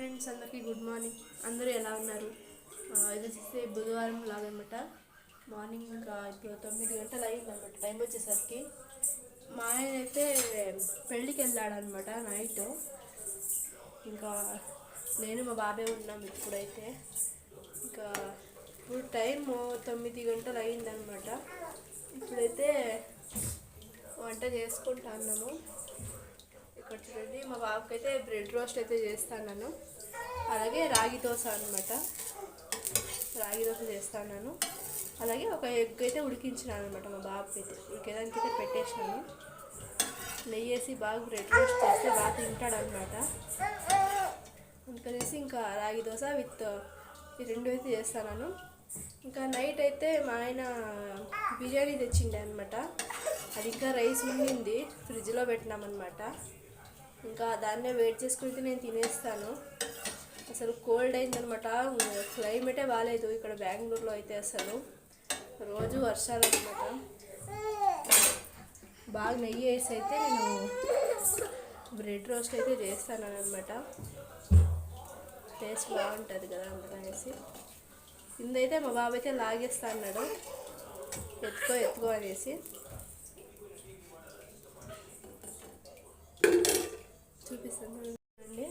Friends అందరికీ good morning. అందరూ ఎలా ఉన్నారు? ఇది వచ్చేసి బుధవారం లాగనమాట మార్నింగ్ ఇంకా ఇప్పుడు తొమ్మిది గంటలు అయిందనమాట టైం వచ్చేసరికి. మా ఆయన అయితే పెళ్ళికి వెళ్ళాడనమాట నైట్. ఇంకా నేను మా బాబాయ్ ఉన్నాం ఇప్పుడైతే. ఇంకా ఇప్పుడు టైం తొమ్మిది గంటలు అయిందనమాట ఇప్పుడైతే వంట చేసుకుంటా అన్నాము. ఇక్కడ చూడండి మా బాబుకి అయితే బ్రెడ్ రోస్ట్ అయితే చేస్తాను అలాగే రాగి దోశ అనమాట రాగి దోశ చేస్తాను అలాగే ఒక ఎగ్ అయితే ఉడికించినాను అనమాట మా బాబుకి అయితే ఉడికేదానికి అయితే పెట్టేసినాను. నెయ్యి వేసి బాగా బ్రెడ్ రోస్ట్ చేస్తే బాగా తింటాడనమాట అందుకనేసి ఇంకా రాగి దోశ విత్ ఈ రెండు అయితే చేస్తాను ఇంకా నైట్ అయితే మా ఆయన బిర్యానీ తెచ్చిండే అనమాట అది ఇంకా రైస్ ఉండింది ఫ్రిడ్జ్లో పెట్టినామన్నమాట. ఇంకా దాన్నే వెయిట్ చేసుకుంటే నేను తినేస్తాను. అసలు కోల్డ్ అయిందనమాట క్లైమేటే బాగాలేదు ఇక్కడ బెంగళూరులో అయితే అసలు. రోజు వర్షాలు అనమాట బాగా నెయ్యి వేసి అయితే నేను బ్రెడ్ రోస్ట్ అయితే చేస్తాను అనమాట టేస్ట్ బాగుంటుంది కదా అందుకనేసి కిందైతే మా బాబు అయితే లాగేస్తా అన్నాడు. ఎత్తుకో ఎత్తుకో అనేసి. చూపిస్తాను అండి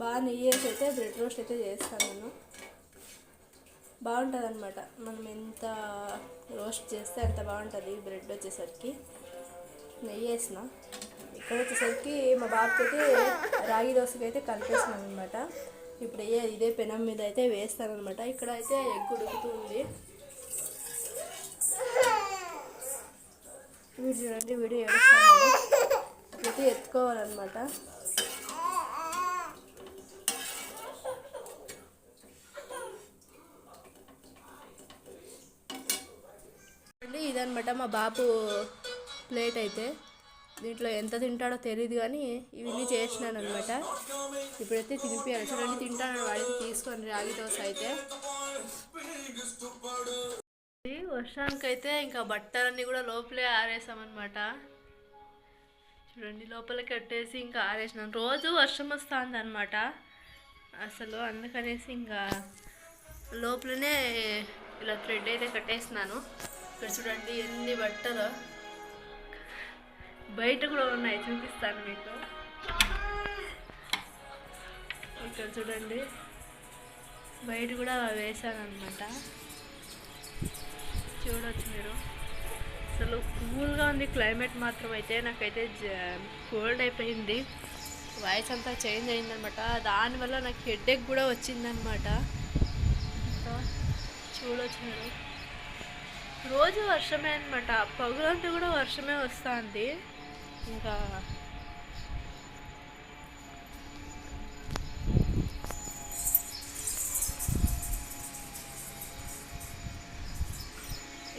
బాగా నెయ్యి వేసి అయితే బ్రెడ్ రోస్ట్ అయితే చేస్తాను నేను. బాగుంటుంది అనమాట మనం ఎంత రోస్ట్ చేస్తే అంత బాగుంటుంది బ్రెడ్ వచ్చేసరికి. నెయ్యి వేసిన. ఇక్కడ వచ్చేసరికి మా బాబుకి అయితే రాగి దోశకి అయితే కలిపేసినాను అనమాట ఇప్పుడు ఏ ఇదే పెనం మీద అయితే వేస్తాను అనమాట ఇక్కడ అయితే ఎగ్ ఉడుకుతుంది వీడు చూడండి వీడియో ఏడుస్తున్నాడు అయితే ఎత్తుకోవాలన్నమాట. ఇదనమాట మా బాబు ప్లేట్ అయితే. దీంట్లో ఎంత తింటాడో తెలియదు కానీ ఇవన్నీ చేసినాను అనమాట ఇప్పుడైతే తినిపించాలి చూడండి తింటాను. వాడికి తీసుకొని రాగి దోశ అయితే. వర్షానికైతే ఇంకా బట్టలన్నీ కూడా లోపలే ఆరేసామన్నమాట. చూడండి లోపల కట్టేసి ఇంకా ఆరేసినాను రోజు వర్షం వస్తుంది అనమాట అసలు అందుకనేసి ఇంకా లోపలనే ఇలా థ్రెడ్ అయితే కట్టేసినాను. ఇక్కడ చూడండి ఎన్ని బట్టలు. బయట కూడా ఉన్నాయి చూపిస్తాను మీకు. ఇక్కడ చూడండి. బయట కూడా వేసాను అనమాట చూడవచ్చు మీరు. అసలు కూల్గా ఉంది క్లైమేట్ మాత్రం అయితే. నాకైతే కోల్డ్ అయిపోయింది. వాయిస్ అంతా చేంజ్ అయిందనమాట. దానివల్ల నాకు హెడ్ఏక్ కూడా వచ్చిందనమాట. ఇంకా చూడొచ్చు మీరు రోజు వర్షమే అనమాట పగులంతా కూడా వర్షమే వస్తుంది. ఇంకా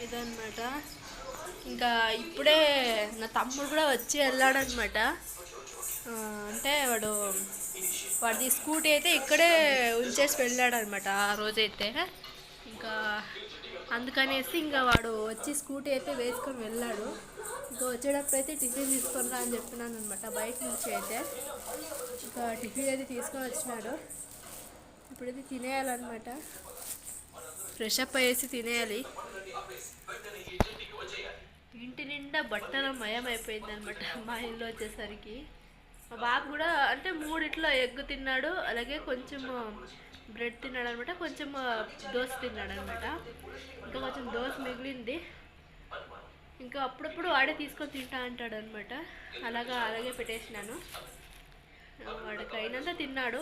ఇదన్నమాట. ఇంకా ఇప్పుడే నా తమ్ముడు కూడా వచ్చి వెళ్ళాడనమాట. అంటే వాడు వాడి స్కూటీ అయితే ఇక్కడే ఉంచేసి వెళ్ళాడనమాట ఆ రోజైతే. ఇంకా అందుకనేసి ఇంకా వాడు వచ్చి స్కూటీ అయితే వేసుకొని వెళ్ళాడు. ఇంకా వచ్చేటప్పుడు అయితే టిఫిన్ తీసుకొని రా అని చెప్తున్నాను అనమాట బయట నుంచి అయితే. ఇంకా టిఫిన్ అయితే తీసుకొని వచ్చినాడు ఇప్పుడైతే తినేయాలన్నమాట. ఫ్రెష్ అప్ అయ్యేసి తినేయాలి. ఇంటి నిండా బట్టల మయం అనమాట మా ఇల్లు వచ్చేసరికి. మా బాబు కూడా అంటే మూడిట్లో ఎగ్ తిన్నాడు అలాగే కొంచెం బ్రెడ్ తిన్నాడు అనమాట కొంచెం దోశ తిన్నాడు అనమాట ఇంకా కొంచెం దోశ మిగిలింది. ఇంకా అప్పుడప్పుడు వాడే తీసుకొని తింటా అంటాడు అనమాట అలాగా అలాగే పెట్టేసినాను. వాడికి అయినంత తిన్నాడు.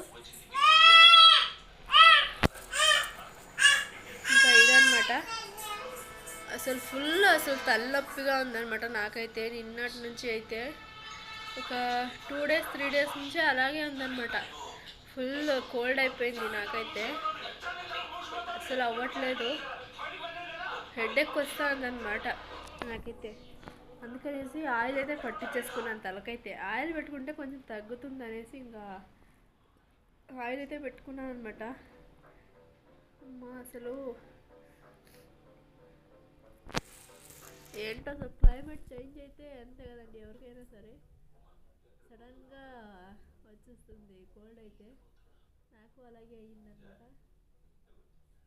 ఇంకా ఇదనమాట అసలు ఫుల్ అసలు తలనొప్పిగా ఉందనమాట నాకైతే. నిన్నటి నుంచి అయితే ఒక టూ డేస్ త్రీ డేస్ నుంచి అలాగే ఉందనమాట ఫుల్ కోల్డ్ అయిపోయింది నాకైతే. అసలు అవ్వట్లేదు. హెడెక్ వస్తూ ఉందనమాట నాకైతే. అందుకనేసి ఆయిల్ అయితే పట్టించేసుకున్నాను తలకైతే. ఆయిల్ పెట్టుకుంటే కొంచెం తగ్గుతుంది అనేసి ఇంకా ఆయిల్ అయితే పెట్టుకున్నాను అనమాట అసలు ఏంటో అసలు క్లైమేట్ చేంజ్ అయితే అంతే కదండి ఎవరికైనా సరే. సడన్గా వచ్చేస్తుంది కోల్డ్ అయితే. నాకు అలాగే అయ్యిందనమాట.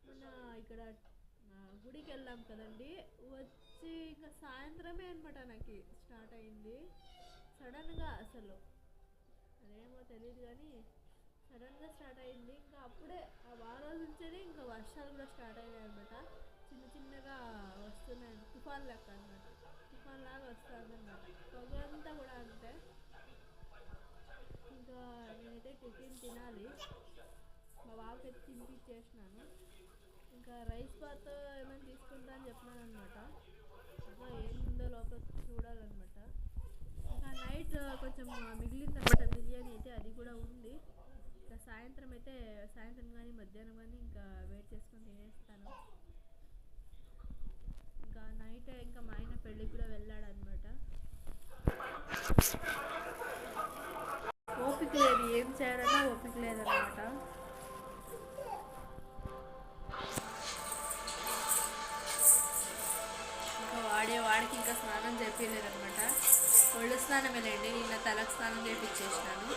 మొన్న ఇక్కడ గుడికి వెళ్ళాం కదండి. వచ్చి ఇంకా సాయంత్రమే అనమాట నాకు స్టార్ట్ అయింది సడన్గా అసలు అదేమో తెలియదు కానీ సడన్గా స్టార్ట్ అయింది ఇంకా అప్పుడే ఆ వారాల నుంచే ఇంకా వర్షాలు కూడా స్టార్ట్ అయినాయి అనమాట చిన్న చిన్నగా వస్తున్నాయి. తుఫాన్ లెక్క అనమాట తుఫాన్ లాగా వస్తుంది అనమాట పొగంతా కూడా అంతే. ఇంకా నేనైతే టిఫిన్ తినాలి. మా బాబుకి అయితే తినిపించేసినాను ఇంకా రైస్ బాత్ ఏమైనా తీసుకుంటా అని చెప్పినాను అనమాట ఇంకా ఏముందో లోపల చూడాలన్నమాట. ఇంకా నైట్ కొంచెం మిగిలిందనమాట బిర్యానీ అయితే అది కూడా ఉంది. ఇంకా సాయంత్రం అయితే సాయంత్రం కానీ మధ్యాహ్నం కానీ ఇంకా వెయిట్ చేసుకొని తినేస్తాను. ఇంకా నైట్ ఇంకా మా ఆయన పెళ్ళికి కూడా వెళ్ళాడు అనమాట ఓపిక లేదు ఏం చేయాలన్నా ఓపిక లేదనమాట ఇంకా వాడే వాడికి ఇంకా స్నానం చేపించలేదనమాట ఒళ్ళు స్నానం వెళ్ళండి నిన్న తలకు స్నానం చేపించేసినాను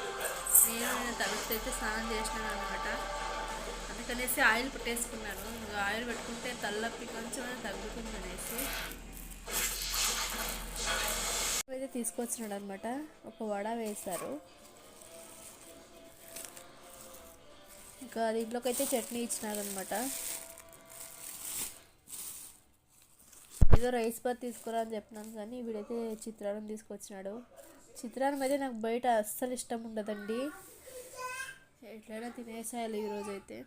నేను నిన్న తలకు అయితే స్నానం చేసినాను అనమాట అందుకనేసి ఆయిల్ పెట్టేసుకున్నాను. ఇంకా ఆయిల్ పెట్టుకుంటే తల్లప్పి కొంచెం తగ్గుతుంది అనేసి అయితే తీసుకొచ్చినాడు అనమాట ఒక వడ వేశారు. ఇంకా దీంట్లోకి అయితే చట్నీ ఇచ్చినారనమాట. ఏదో రైస్ బాత్ తీసుకురా అని చెప్పినాను కానీ వీడైతే చిత్రాన్నం తీసుకొచ్చినాడు. చిత్రాన్నం అయితే నాకు బయట అస్సలు ఇష్టం ఉండదండి. ఎట్లయినా తినేసేయాలి ఈరోజైతే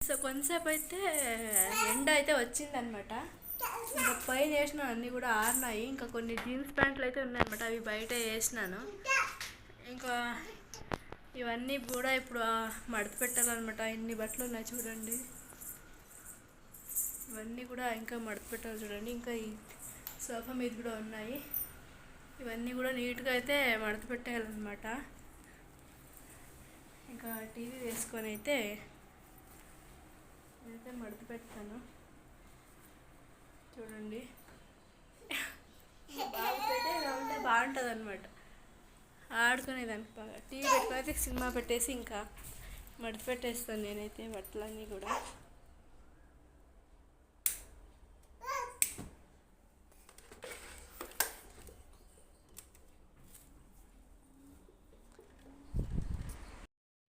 అయితే సో కొంతసేపు అయితే ఎండ అయితే వచ్చిందనమాట ఇంకా పైన వేసిన అన్నీ కూడా ఆరినాయి. ఇంకా కొన్ని జీన్స్ ప్యాంట్లు అయితే ఉన్నాయన్నమాట. అవి బయట వేసినాను. ఇంకా ఇవన్నీ కూడా ఇప్పుడు మడత పెట్టాలన్నమాట. ఇన్ని బట్టలు ఉన్నాయి చూడండి. ఇవన్నీ కూడా ఇంకా మడత పెట్టాలి చూడండి. ఇంకా ఈ సోఫా మీద కూడా ఉన్నాయి. ఇవన్నీ కూడా నీట్గా అయితే మడత పెట్టేయాలన్నమాట. ఇంకా టీవీ వేసుకొని అయితే నేనైతే మడత పెడతాను చూడండి. ఉంటే బాగుంటుంది అనమాట ఆడుకునేదానికి బాగా. టీవీ పెట్టుకొని అయితే సినిమా పెట్టేసి ఇంకా మడత పెట్టేస్తాను నేనైతే బట్టలన్నీ కూడా.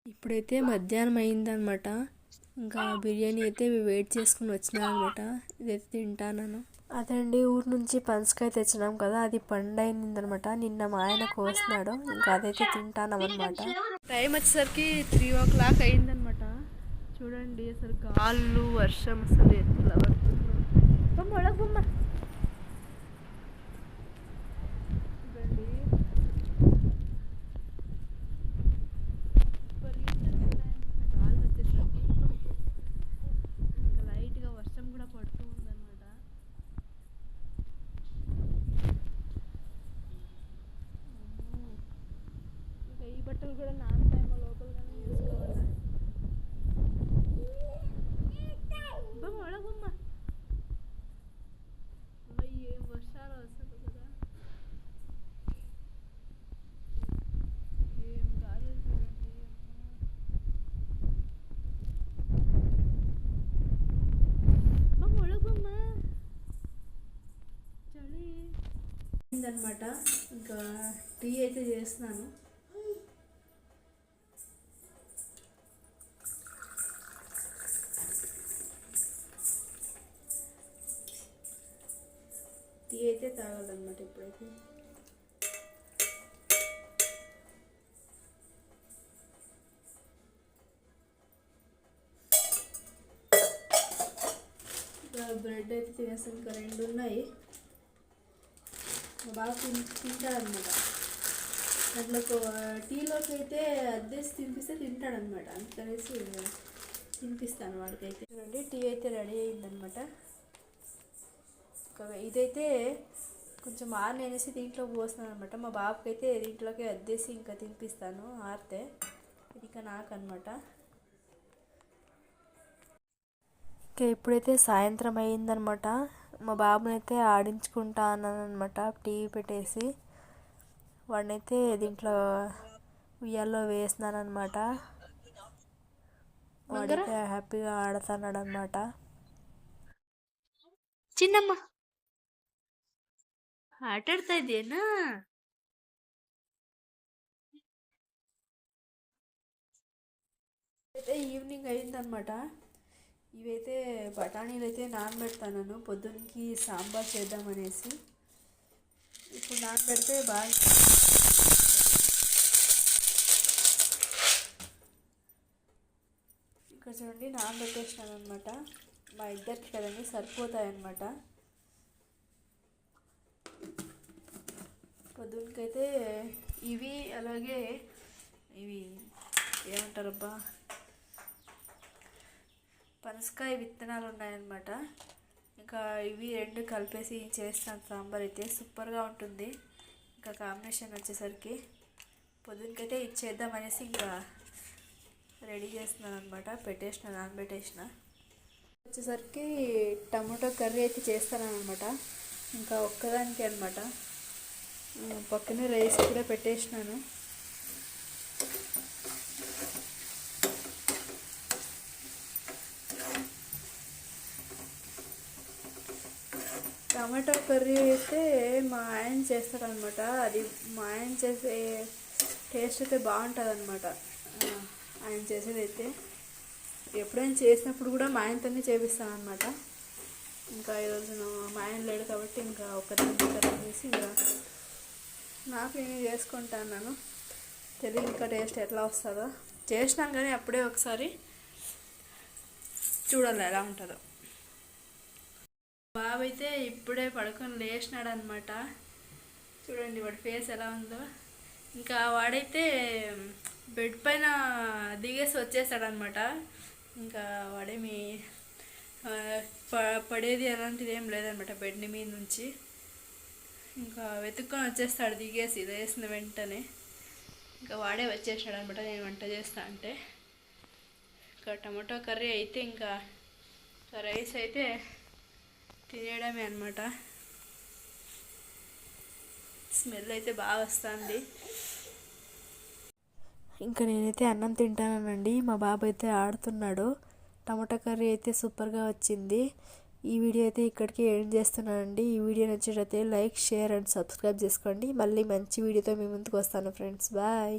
ఇప్పుడైతే మధ్యాహ్నం అయిందనమాట ఇంకా బిర్యానీ అయితే వెయిట్ చేసుకుని వచ్చినాను అనమాట ఇదైతే తింటాను అదండి ఊరు నుంచి పనసకాయ తెచ్చినాం కదా అది పండైందనమాట నిన్న మా ఆయన కోసినాడు ఇంకా అదైతే తింటాను అనమాట టైం వచ్చేసరికి త్రీ ఓ క్లాక్ అయిందనమాట చూడండి అసలు గాళ్ళు వర్షం అసలు ఎట్లా పడుతుందో. అనమాట ఇంకా టీ అయితే చేస్తున్నాను. టీ అయితే తాగాలన్నమాట ఇప్పుడైతే. ఇంకా బ్రెడ్ అయితే తినేస్తాను ఇంకా రెండు ఉన్నాయి. బాగా తిన్ తింటాడనమాట అట్లా టీలోకి అయితే అద్దేసి తినిపిస్తే తింటాడనమాట అందుకనేసి తినిపిస్తాను వాడికైతే. చూడండి టీ అయితే రెడీ అయిందనమాట ఇదైతే కొంచెం ఆరినేసి దీంట్లో పోస్తున్నాను అనమాట మా బాబుకి అయితే దీంట్లోకి అద్దేసి ఇంకా తినిపిస్తాను ఆరితే. ఇది ఇంకా నాకనమాట ఇంకా ఇప్పుడైతే సాయంత్రం అయిందనమాట మా బాబునైతే ఆడించుకుంటా అన్నాను అనమాట టీవీ పెట్టేసి వాడినైతే దీంట్లో ఉయ్యాల్లో వేసినాను అనమాట వాడైతే హ్యాపీగా ఆడతాడు అనమాట చిన్నమ్మ! ఆటాడుతుందేనా అయితే ఈవినింగ్ అయిందనమాట ఇవైతే బఠానీలు అయితే నానబెడతాను పొద్దున్నకి సాంబార్ చేద్దామనేసి. ఇప్పుడు నానబెడితే బాగా ఇక్కడ చూడండి నానబెట్టేసినాను అనమాట మా ఇద్దరికి కదండి సరిపోతాయి అన్నమాట పొద్దున్నకైతే ఇవి అలాగే ఇవి ఏమంటారబ్బా? పనసకాయ విత్తనాలు ఉన్నాయన్నమాట ఇంకా ఇవి రెండు కలిపేసి చేస్తాను సాంబార్ అయితే. సూపర్గా ఉంటుంది. ఇంకా కాంబినేషన్ వచ్చేసరికి పొద్దునకైతే ఇది చేద్దామనేసి ఇంకా రెడీ చేస్తున్నాను అనమాట పెట్టేసిన నానబెట్టేసిన. వచ్చేసరికి టమాటో కర్రీ అయితే చేస్తాను అనమాట ఇంకా ఒక్కదానికి అనమాట పక్కనే రైస్ కూడా పెట్టేసినాను. టమాటా కర్రీ అయితే మా ఆయన చేస్తాడనమాట. అది మా ఆయన చేసే టేస్ట్ అయితే బాగుంటుంది అనమాట ఆయన చేసేది అయితే ఎప్పుడైనా చేసినప్పుడు కూడా మా ఆయనతోనే చేపిస్తాను అనమాట ఇంకా ఈరోజు మా ఆయన లేడు కాబట్టి ఇంకా ఒకరిని కర్రీ చేసి ఇంకా నాకు నేను చేసుకుంటాను తెలియదు ఇంకా టేస్ట్ ఎట్లా వస్తుందో. చేసినాను కానీ అప్పుడే ఒకసారి చూడాలి ఎలా ఉంటుందో. బాబు అయితే ఇప్పుడే పడుకొని లేచినాడు అనమాట చూడండి వాడి ఫేస్ ఎలా ఉందో. ఇంకా వాడైతే బెడ్ పైన దిగేసి వచ్చేసాడనమాట ఇంకా వాడేమి పడేది అలాంటిది ఏం లేదనమాట బెడ్ మీద నుంచి. ఇంకా వెతుక్కొని వచ్చేస్తాడు దిగేసి ఇది వేసిన వెంటనే. ఇంకా వాడే వచ్చేసాడు అనమాట నేను వంట చేస్తా అంటే. ఇంకా టమాటో కర్రీ అయితే ఇంకా రైస్ అయితే తినేయడమే అనమాట స్మెల్ అయితే బాగా వస్తుంది. ఇంకా నేనైతే అన్నం తింటానండి మా బాబు అయితే ఆడుతున్నాడు. టమాటా కర్రీ అయితే సూపర్గా వచ్చింది. ఈ వీడియో అయితే ఇక్కడికి ఎండ్ చేస్తున్నానండి. ఈ వీడియో నచ్చినట్లయితే లైక్ షేర్ అండ్ సబ్స్క్రైబ్ చేసుకోండి. మళ్ళీ మంచి వీడియోతో మీ ముందుకు వస్తాను ఫ్రెండ్స్. బాయ్.